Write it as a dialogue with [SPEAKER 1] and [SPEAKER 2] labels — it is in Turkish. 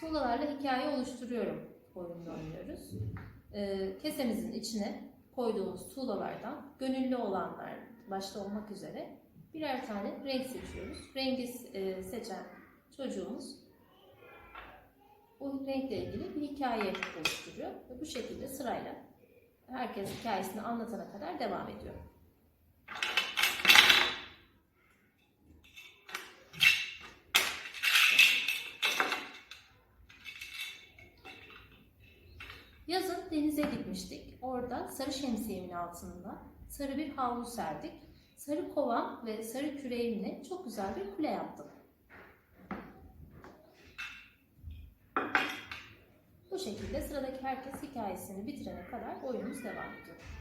[SPEAKER 1] Tuğlalarla hikaye oluşturuyorum oyununu oynuyoruz. Ee, kesemizin içine koyduğumuz tuğlalardan gönüllü olanlar başta olmak üzere birer tane renk seçiyoruz. Rengi e, seçen çocuğumuz o renkle ilgili bir hikaye oluşturuyor ve bu şekilde sırayla herkes hikayesini anlatana kadar devam ediyor. Yazın denize gitmiştik. Orada sarı şemsiyemin altında sarı bir havlu serdik. Sarı kovan ve sarı küreğimle çok güzel bir kule yaptım. Bu şekilde sıradaki herkes hikayesini bitirene kadar oyunumuz devam ediyor.